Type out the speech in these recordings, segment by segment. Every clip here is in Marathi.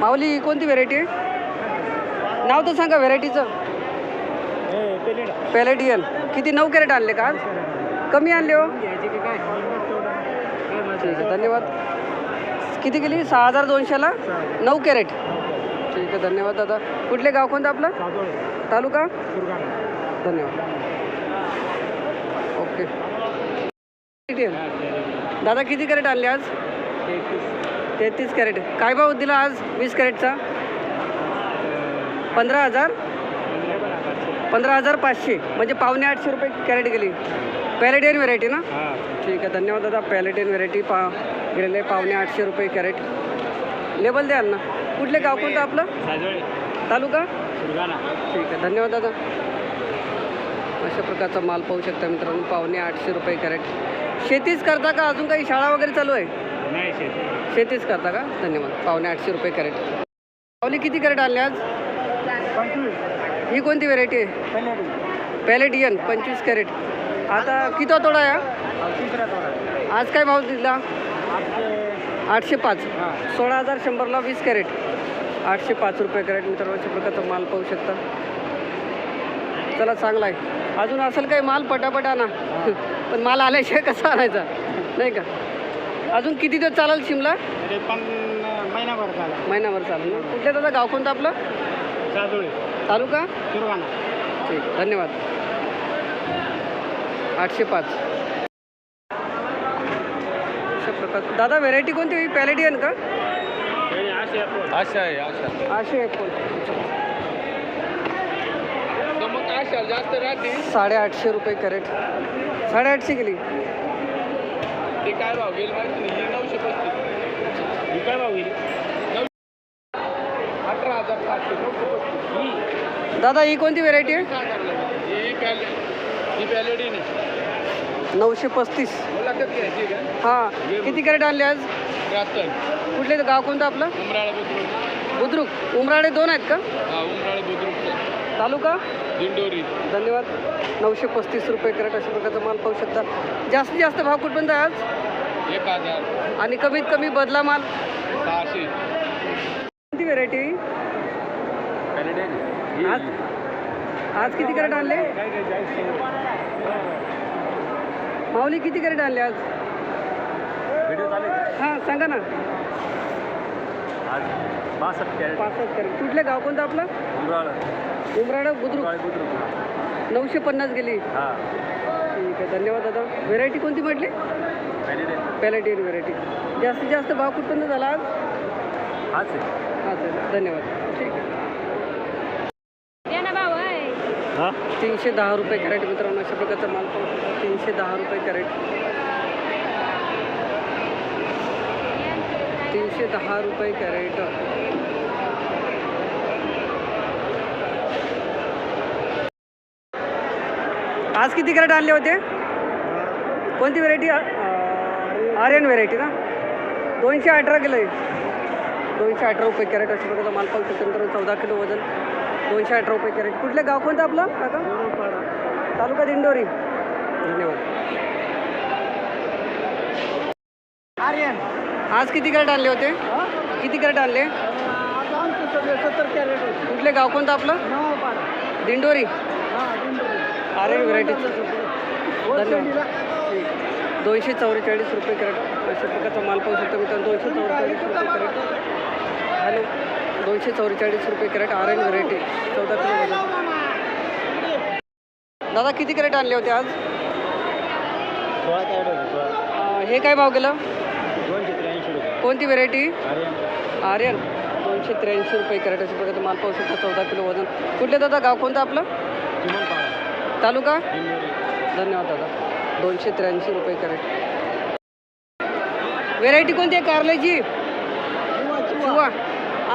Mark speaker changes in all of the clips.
Speaker 1: माऊली कोणती व्हेरायटी आहे नाव तर सांगा व्हेरायटीचं पॅलेटियन किती नऊ कॅरेट आणले का आज? कमी आणले हो. ठीक आहे धन्यवाद. किती गेली सहा हजार दोनशेला नऊ कॅरेट. ठीक आहे धन्यवाद दादा. कुठले गाव कोणतं आपलं? तालुका? धन्यवाद. ओके. दादा किती कॅरेट आणले आज? तेहतीस कॅरेट. काय भाव दिला आज वीस कॅरेटचा? पंधरा हजार? पंधरा हजार पाचशे. म्हणजे पावणे आठशे रुपये कॅरेट गेली. पॅलेटियन व्हेरायटी ना? ठीक आहे धन्यवाद दादा. पॅलेटियन व्हेरायटी पा गेलेले पावणे आठशे रुपये कॅरेट. लेबल द्याल ना. कुठले गाव कोणतं आपलं? तालुका? ठीक आहे धन्यवाद दादा. अशा प्रकारचा माल पाहू शकता मित्रांनो पावणे आठशे रुपये कॅरेट. शेतीच करता का? अजून काही शाळा वगैरे चालू आहे? शेतीच करता का? धन्यवाद. पावणे आठशे रुपये कॅरेट. पावले किती कॅरेट आणले आज? ही कोणती व्हेरायटी आहे? पॅलेटियन पंचवीस कॅरेट. आता किती तोडा आहे आज काय भाव दिला? आठशे पाच. सोळा हजार शंभरला वीस कॅरेट. आठशे पाच रुपये कॅरेट मित्रांनो अशा प्रकारचा माल पाहू शकता. चला चांगला आहे. अजून असेल काही माल पटापट आणा पण माल आल्याशिवाय कसा आणायचा? नाही का? अजून किती दिवस चालेल शिमला?
Speaker 2: पण महिनाभर झाला
Speaker 1: महिनाभर चालेल ना? कुठल्या दादा? गाव कोणतं आपलं? तालुका?
Speaker 2: सुरगाणा
Speaker 1: ठीक धन्यवाद. आठशे पाच. अशा प्रकार दादा व्हेरायटी कोणती होई पॅलेटियन का?
Speaker 2: आशा आहे आशा.
Speaker 1: आशे एप्पल
Speaker 2: मग आशा जास्त राहते.
Speaker 1: साडेआठशे रुपये कॅरेट. साडेआठशे गेली
Speaker 2: ते काय भाव गेल? माहिती नाही ही नऊशे पस्तीस. ही काय भाव गेली? नऊशे अठरा हजार सातशे
Speaker 1: दादा ही कोणती व्हेरायटी आहे?
Speaker 2: ही ही
Speaker 1: नऊशे पस्तीस. हां. किती कॅरेट आणले आज? कुठले गाव कोणतं आपलं?
Speaker 2: उमराळे बुद्रुक.
Speaker 1: बुद्रुक. उमराडे दोन आहेत का?
Speaker 2: हा उमराळे बुद्रुक
Speaker 1: तालुका?
Speaker 2: दिंडोरी.
Speaker 1: धन्यवाद. नऊशे पस्तीस रुपये कॅरेट अशा प्रकारचा माल पाहू शकता. जास्तीत जास्त भाव कुठपर्यंत आहे आज?
Speaker 2: एक हजार.
Speaker 1: आणि कमीत कमी बदला माल?
Speaker 2: सहाशे.
Speaker 1: कोणती व्हेरायटी आज? आज किती कॅरेट आणले? माऊली किती कॅरेट आणले आज? हां सांगा ना.
Speaker 2: आज बासष्ट कॅरेट.
Speaker 1: पासष्ट कॅरेट. कुठले गाव कोणतं आपलं?
Speaker 2: उमराळा.
Speaker 1: उमराडा बुद्रुक.
Speaker 2: बुद्रुक.
Speaker 1: नऊशे पन्नास गेली.
Speaker 2: हा.
Speaker 1: ठीक आहे धन्यवाद दादा. व्हेरायटी कोणती म्हटली? पॅलेटियन व्हेरायटी जास्तीत जास्त भाव कुठपर्यंत झाला आज?
Speaker 2: हाच आहे.
Speaker 1: हां सर धन्यवाद. ठीक आहे.
Speaker 2: हा?
Speaker 1: तीनशे दहा रुपये कॅरेट मित्रांनो अशा प्रकारचा माल पाहू शकता. तीनशे दहा रुपये कॅरेट. तीनशे दहा रुपये कॅरेट. आज किती कॅरेट आणले होते? कोणती व्हेरायटी आर्यन व्हेरायटी ना? दोनशे अठरा किलो आहे. दोनशे अठरा रुपये कॅरेट अशा प्रकारचा माल पाहू शकतो चौदा किलो वजन दोनशे अठरा रुपये कॅरेट. कुठले गाव कोणतं आपलं? काका? तालुका दिंडोरी. धन्यवाद.
Speaker 2: आर्यन
Speaker 1: आज किती कॅरेट आणले होते? किती कॅरेट आणले?
Speaker 2: सत्तर कॅरेट
Speaker 1: कुठले गाव कोणतं आपलं? दिंडोरी. आर्यन व्हरायटीचं धन्यवाद. दोनशे चौवेचाळीस रुपये कॅरेट. अशा प्रकारचा माल पाहू शकतो मित्रांनो दोनशे चौवेचाळीस रुपये कॅरेट. हॅलो दोनशे चौवेचाळीस रुपये कॅरेट आर्यन व्हरायटी चौदा किलो दादा किती कॅरेट आणले होते आज?
Speaker 2: सोळा कॅरेट होते सोळा.
Speaker 1: अं, हे काय भाव गेलं?
Speaker 2: दोनशे त्र्याऐंशी रुपये.
Speaker 1: कोणती व्हेरायटी
Speaker 2: आर्यन
Speaker 1: दोनशे त्र्याऐंशी रुपये कॅरेट अशा प्रकारचा माल पाहू शकतो चौदा किलो वजन. कुठले दादा गाव कोणतं आपलं? तालुका? धन्यवाद दादा. दोनशे त्र्याऐंशी रुपये कॅरेट. व्हेरायटी कोणती आहे कारल्याची? चुवा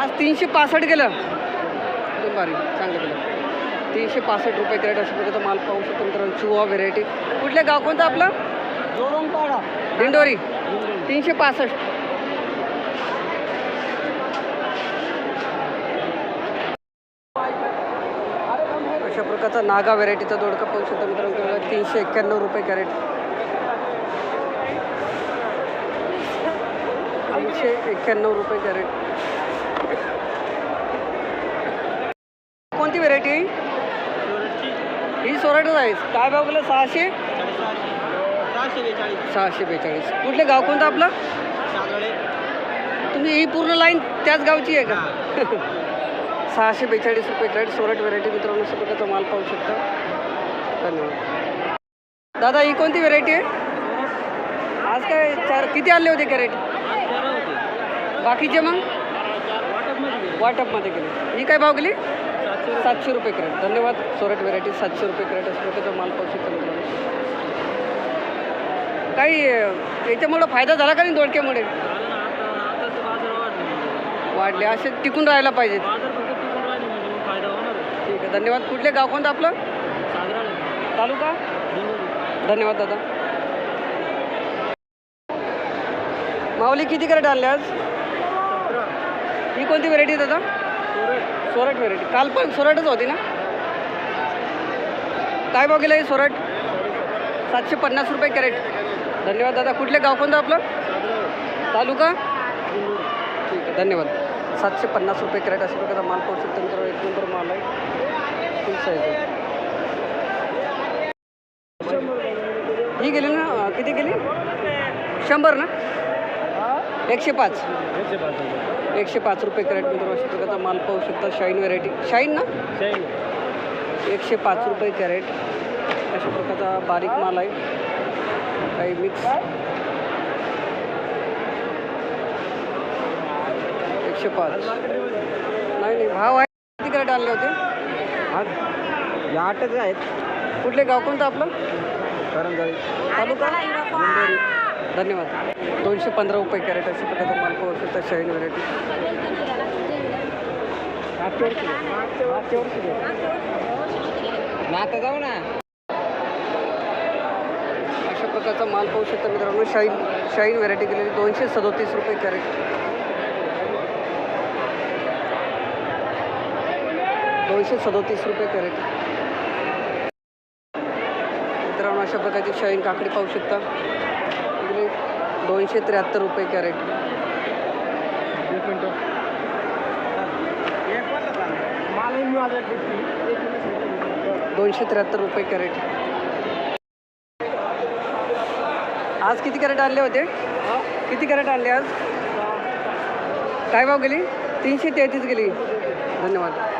Speaker 1: आज तीनशे पासष्ट गेलं एकदम भारी चांगलं केलं. तीनशे पासष्ट रुपये कॅरेट अशा प्रकारचा माल पाहू शकतो मित्रांनो. चुवा व्हेरायटी कुठले गाव कोणतं आपलं? दिंडोरी. तीनशे पासष्ट. अशा प्रकारचा नागा व्हेरायटीचा दोडका पाहू शकता मित्रांनो. तीनशे एक्क्याण्णव रुपये कॅरेट तीनशे एक्क्याण्णव रुपये कॅरेट कोणती व्हेरायटी ही सोराटच आहे. काय भाव केलं सहाशे?
Speaker 2: सहाशे बेचाळीस.
Speaker 1: कुठले गाव? कोणतं आपलं? तुम्ही ही पूर्ण लाईन त्याच गावची आहे का? सहाशे बेचाळीस रुपये कॅरेट सोरट व्हेरायटी मित्रांनो असं माल पाहू शकता. धन्यवाद. दादा ही कोणती व्हेरायटी आहे? आज काय चार किती आणले होते कॅरेट बाकीचे मग? वाटपमध्ये गेले. ही काय भाव गेली? सातशे रुपये क्रेट धन्यवाद. सोरट व्हेरायटी सातशे रुपये क्रेट असं प्रकारचा माल पाहू शकता मित्रांनो. काही याच्यामुळं फायदा झाला का नाही दोडक्यामुळे? वाढले. असे टिकून राहायला पाहिजेत. आहे धन्यवाद. कुठले गाव कोणतं आपलं? तालुका? धन्यवाद दादा. माऊली किती कॅरेट आणले आज? ही कोणती व्हेरायटी दादा? सोरट. व्हेरायटी काल पण सोरटच होती ना? काय भाव गेलं हे सोरट? सातशे पन्नास रुपये कॅरेट. धन्यवाद दादा. कुठले गाव कोणतं आपलं? तालुका? ठीक आहे धन्यवाद. सातशे पन्नास रुपये कॅरेट अशा प्रकारचा माल पाहू शकतो मित्रांनो एक नंबर माल आहे. फुल साईज आहे. ही गेली ना किती गेली? शंभर ना? एकशे पाच. एकशे पाच रुपये कॅरेट मित्रांनो अशा प्रकारचा माल पाहू शकता. शाईन व्हरायटी शाईन ना? एकशे पाच रुपये कॅरेट. अशा प्रकारचा बारीक माल आहे. काही मिक्स एकशे पाच. नाही नाही भाव आहे. किती कॅरेट आणले होते.
Speaker 2: आज या आठच आहेत.
Speaker 1: कुठले गाव कोणतं आपलं?
Speaker 2: करंजाळी.
Speaker 1: तालुका? मुंबई. धन्यवाद. दोनशे पंधरा रुपये कॅरेट अशा प्रकारचा माल पाहू शकता शाईन व्हेरायटी
Speaker 2: आता जाऊ ना.
Speaker 1: अशा प्रकारचा माल पाहू शकता मित्रांनो शाईन शाईन व्हेरायटी गेलेली दोनशे सदोतीस रुपये कॅरेट. दोनशे सदोतीस रुपये कॅरेट. मित्रांनो अशा प्रकारची शाईन काकडी पाहू शकता. दोनशे त्र्याहत्तर रुपये कॅरेट.
Speaker 2: एक मिनटं.
Speaker 1: दोनशे त्र्याहत्तर रुपये कॅरेट. आज किती कॅरेट आणले होते? किती कॅरेट आणले आज? काय भाव गेली? तीनशे तेहतीस गेली. धन्यवाद.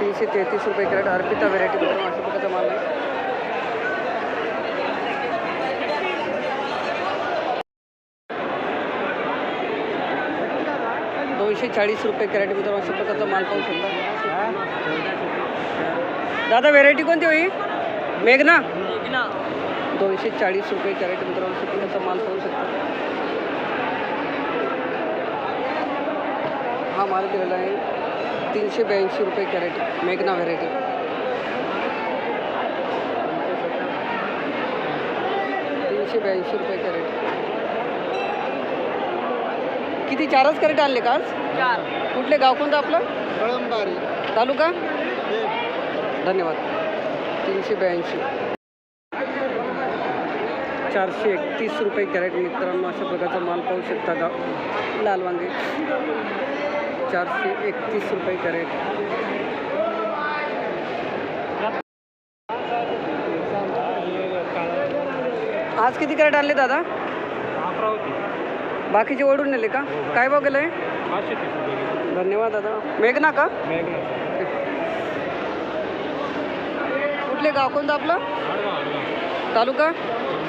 Speaker 1: तीनशे तेहतीस रुपये कॅरेट अर्पिता व्हेरायटी मित्रांनो अशा प्रकारचा माल आहे दोनशे चाळीस रुपये कॅरेट मित्रांनो अशा प्रकारचा माल पाहू शकता दादा व्हेरायटी कोणती होई मेघना? दोनशे चाळीस रुपये कॅरेट मित्रांनो अशा प्रकारचा माल पाहू शकता हा माल दिलेला आहे. तीनशे ब्याऐंशी रुपये कॅरेट मेघना व्हेरायटी. तीनशे ब्याऐंशी रुपये कॅरेट. किती चारच कॅरेट आणले का आज?
Speaker 2: चार.
Speaker 1: कुठले गाव कोणतं आपलं?
Speaker 2: कळंबारी.
Speaker 1: तालुका? धन्यवाद. तीनशे ब्याऐंशी. चारशे एकतीस रुपये कॅरेट मित्रांनो अशा प्रकारचा माल पाहू शकता गाव लाल वांगे. चारशे एकतीस रुपये कॅरेट. आज किती कॅरेट आणले दादा? बाकीचे ओढून नेले का? काय भाव गेलं धन्यवाद दादा. मेघना का? कुठले गाव कोणतं आपलं? तालुका?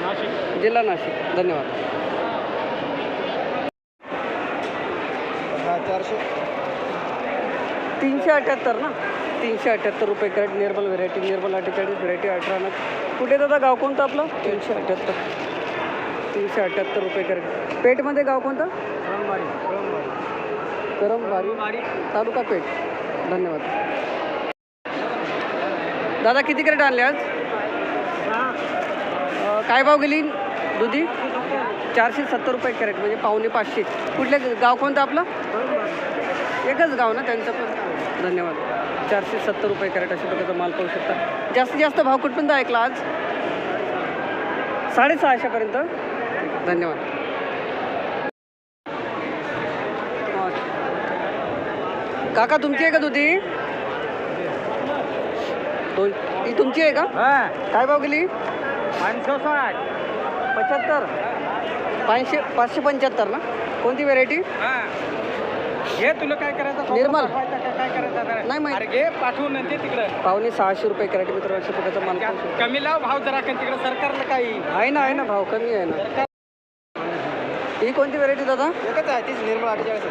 Speaker 2: नाशिक
Speaker 1: जिल्हा नाशिक. धन्यवाद.
Speaker 2: चारशे
Speaker 1: तीनशे अठ्याहत्तर ना? तीनशे अठ्याहत्तर रुपये कॅरेट निर्मल व्हेरायटी निर्मल अठ्ठेचाळीस व्हेरायटी अठरा ना कुठे दादा? गाव कोणतं आपलं? तीनशे अठ्याहत्तर. तीनशे अठ्याहत्तर रुपये कॅरेट. पेठमध्ये गाव कोणतं? करमवारी तालुका पेठ. धन्यवाद. दादा किती कॅरेट आणले आज? काय भाव गेली? दुधी? चारशे सत्तर. रुपये कॅरेट म्हणजे पावणे पाचशे. कुठले गाव कोणतं आपलं? एकच गाव ना त्यांचं पण. धन्यवाद. चारशे सत्तर रुपये कॅरेट अशा प्रकारचा माल पाहू शकता. जास्तीत जास्त भाव कुठपर्यंत ऐकला आज? साडेसहाशेपर्यंत धन्यवाद. काका तुमची आहे का दुधी? दोन ही तुमची आहे का? काय भाव गेली?
Speaker 2: पाचशे साठ
Speaker 1: पंच्याहत्तर. पाचशे पाचशे पंच्याहत्तर ना? कोणती व्हेरायटी
Speaker 2: हे तुला काय करायचं?
Speaker 1: निर्मल.
Speaker 2: काय करायचं?
Speaker 1: नाही माहीत.
Speaker 2: घे पाठवून तिकडं.
Speaker 1: पावणे सहाशे रुपये कॅरेट मित्र माल पाहू शकतो.
Speaker 2: कमी लाव भाव जरा कारण तिकडं सरकारला काही.
Speaker 1: आहे ना आहे ना भाव कमी आहे ना. ही कोणती व्हेरायटी दादा?
Speaker 2: एकच आहे तीच निर्मळ अठ्ठेचाळीस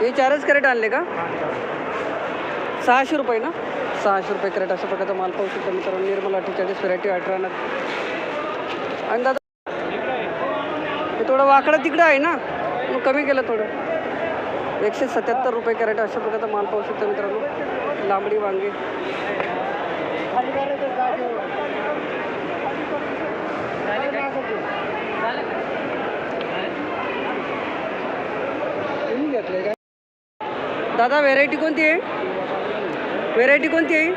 Speaker 1: हे चारच कॅरेट आणले का? सहाशे रुपये ना? सहाशे रुपये कॅरेट अशा प्रकारचा माल पाहू शकतो मित्रांनो. निर्मल अठ्ठेचाळीस व्हेरायटी अठरा ना. आणि दादा हे थोडं वाकडं तिकडं आहे ना? मग कमी केलं थोडं. एकशे सत्याहत्तर रुपये कॅरेट अशा प्रकारचा माल पाहू शकतो मित्रांनो. लांबडी वांगे. दादा व्हेरायटी कोणती आहे? व्हेरायटी कोणती आहे?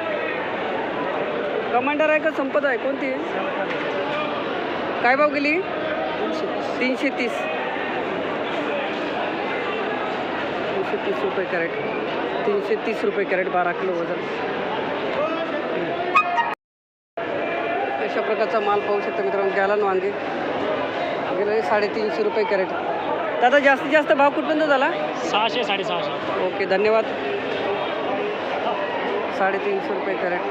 Speaker 1: कमांडर आहे का संपदा आहे? कोणती आहे? काय भाव गेली? तीनशे तीस. तीनशे तीस रुपये कॅरेट तीनशे तीस रुपये कॅरेट बारा किलो वजन. अशा प्रकारचा माल पाहू शकता मित्रांनो गॅलन वांगे. गेले साडेतीनशे रुपये कॅरेट. दादा जास्तीत जास्त भाव कुठपर्यंत झाला?
Speaker 2: सहाशे साडेसहाशे.
Speaker 1: ओके धन्यवाद. साडेतीनशे रुपये कॅरेट.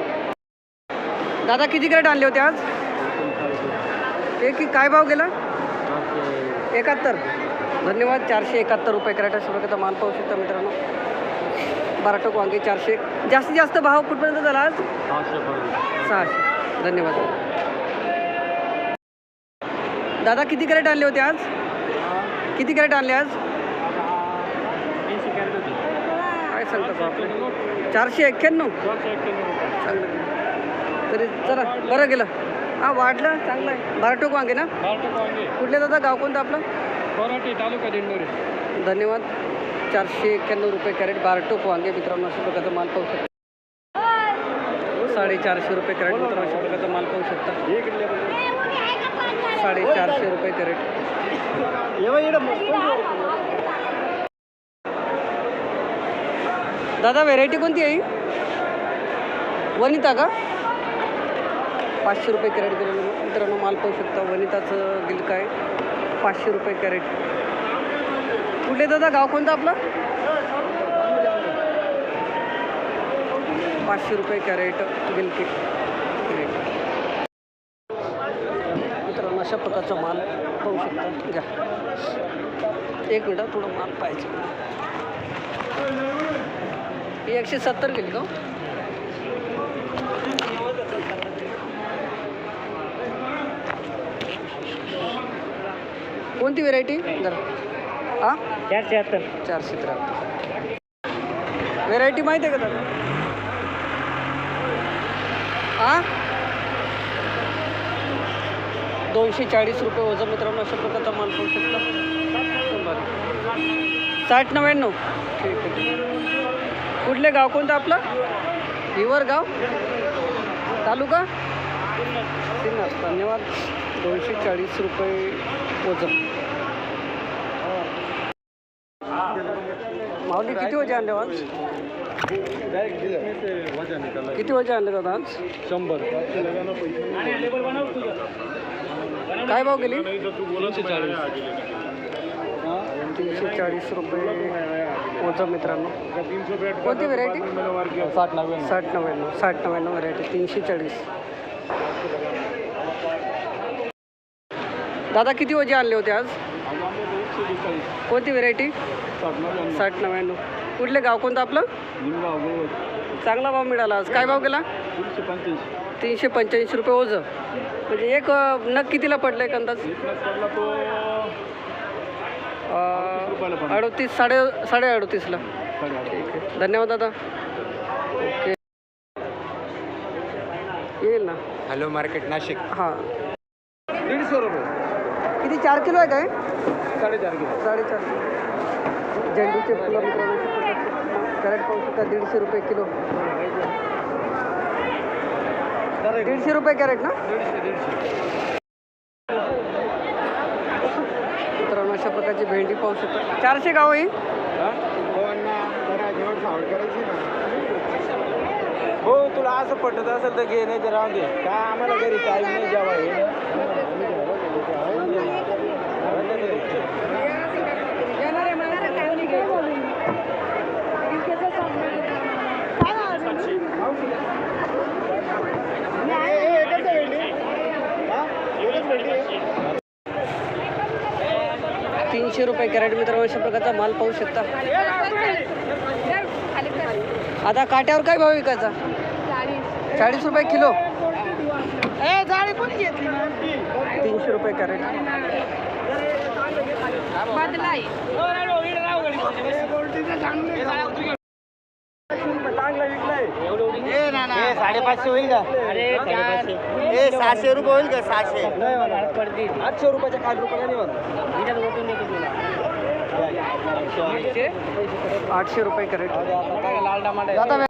Speaker 1: दादा किती कॅरेट आणले होते आज? एक काय भाव गेला? एकाहत्तर. धन्यवाद चारशे एकाहत्तर रुपये कॅरेट प्रकारचा माल पाहू शकता मित्रांनो. बाराटोक वांगे चारशे. जास्तीत जास्त भाव कुठपर्यंत झाला आज? सहाशे धन्यवाद. दादा किती कॅरेट आणले होते आज? किती कॅरेट आणले आज? काय सांगता चारशे एक्क्याण्णव? चांगलं. तरी चला बरं गेलं. हा वाढलं चांगलं आहे. बाराटोक वांगे ना? कुठले दादा? गाव कोणतं आपलं?
Speaker 2: कोराटी तालुका दिंडोरी.
Speaker 1: धन्यवाद. चारशे एक्क्याण्णव रुपये कॅरेट बारटोक वांगे मित्रांनो अशा प्रकारचा माल पाहू शकता. साडेचारशे रुपये कॅरेट मित्रांनो अशा प्रकारचा माल पाहू शकता. साडेचारशे रुपये कॅरेट. दादा व्हेरायटी कोणती आहे? वनिता का? पाचशे रुपये कॅरेट गेलेलं मित्रांनो माल पाहू शकता वनिताचं गिल काय? पाचशे रुपये कॅरेट. कुठले दादा गाव कोणतं आपलं? पाचशे रुपये कॅरेट गिलकी मित्रांनो अशा प्रकारचा माल पाहू शकता. घ्या. एक मिनटं थोडं माल पाहिजे एकशे सत्तर गेली का हो? कोणती व्हेरायटी जरा हां
Speaker 2: चारशे हत्तर
Speaker 1: चारशे त्र्याहत्तर. व्हेरायटी माहिती आहे का दादा हां दोनशे चाळीस रुपये वजन मित्रांनो अशा प्रकारचा माल पाहू शकता. बरं साठ नव्याण्णव. ठीक आहे. कुठले गाव कोणतं आपलं? हिवर गाव? तालुका? धन्यवाद. दोनशे चाळीस रुपये वजन माऊली किती वजे आणले हो आज? किती वजे आणले दादा आज?
Speaker 2: शंभर.
Speaker 1: काय भाव गेली? तीनशे चाळीस. रुपये. वजन मित्रांनो. कोणती व्हेरायटी
Speaker 2: साठ नव्याण्णव.
Speaker 1: साठ नव्याण्णव. साठ नव्याण्णव व्हरायटी तीनशे चाळीस. दादा किती वजे आणले होते आज? कोणती व्हेरायटी साठ नव्याण्णव. कुठले गाव कोणतं आपलं? चांगला भाव मिळाला आज. काय भाव गेला?
Speaker 2: तीनशे पंच्याऐंशी
Speaker 1: रुपये ओझं. म्हणजे एक नग कितीला पडलं एक अंदाज. अडोतीस साडे साडे अडोतीसला. ठीक आहे. धन्यवाद दादा. ओके. येईल ना?
Speaker 2: Hello market Nashik.
Speaker 1: हां.
Speaker 2: दीडशे रुपये.
Speaker 1: किती? चार किलो आहे काय?
Speaker 2: साडेचार किलो.
Speaker 1: साडेचार किलो. झेंडूचे फुलं कॅरेट पाहू शकता दीडशे रुपये किलो. दीडशे रुपये कॅरेट ना? मित्रांनो अशा प्रकारची भेंडी पाहू शकता. चारशे गाव आहे
Speaker 2: हो? तुला असं पटत असेल तर घे नाही तर राहून दे. काय आम्हाला घरी टाईम नाही जेव्हा हे
Speaker 1: तीनशे रुपये कॅरेट मित्रांनो अशा प्रकारचा माल पाहू शकता. आता काट्यावर काय भाव विकायचा? चाळीस रुपये किलो. तीनशे रुपये कॅरेट.
Speaker 2: साडेपाचशे होईल का? ए सहाशे रुपये होईल का? सहाशे. आठशे रुपयाच्या खाली रुपये नाही
Speaker 1: आठशे? रुपये कॅरेट
Speaker 2: लाल टमाटर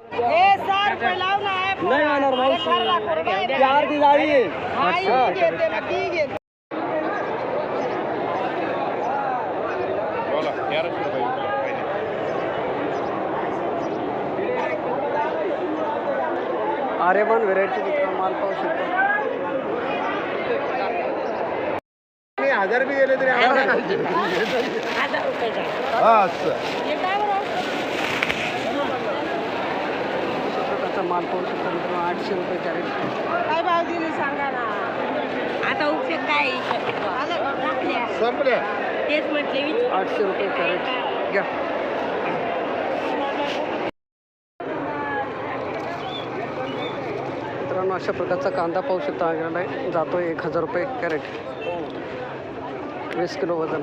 Speaker 2: नाही होणार मावशी. ती अर्धी जाळी आहे
Speaker 1: आर्यमान व्हेरायटी माल पाहू शकता.
Speaker 2: हजार बी गेले तरी आम्हाला
Speaker 1: माल पाहू शकता मित्रांनो आठशे रुपये कॅरेट.
Speaker 3: काय भाव दिले सांगा ना. आता उपयोग काय
Speaker 2: संपल्या.
Speaker 3: तेच म्हटले
Speaker 1: आठशे रुपये कॅरेट. घ्या मित्रांनो अशा प्रकारचा कांदा पाहू शकता हा जातो आहे जातो एक हजार रुपये कॅरेट. वीस किलो वजन.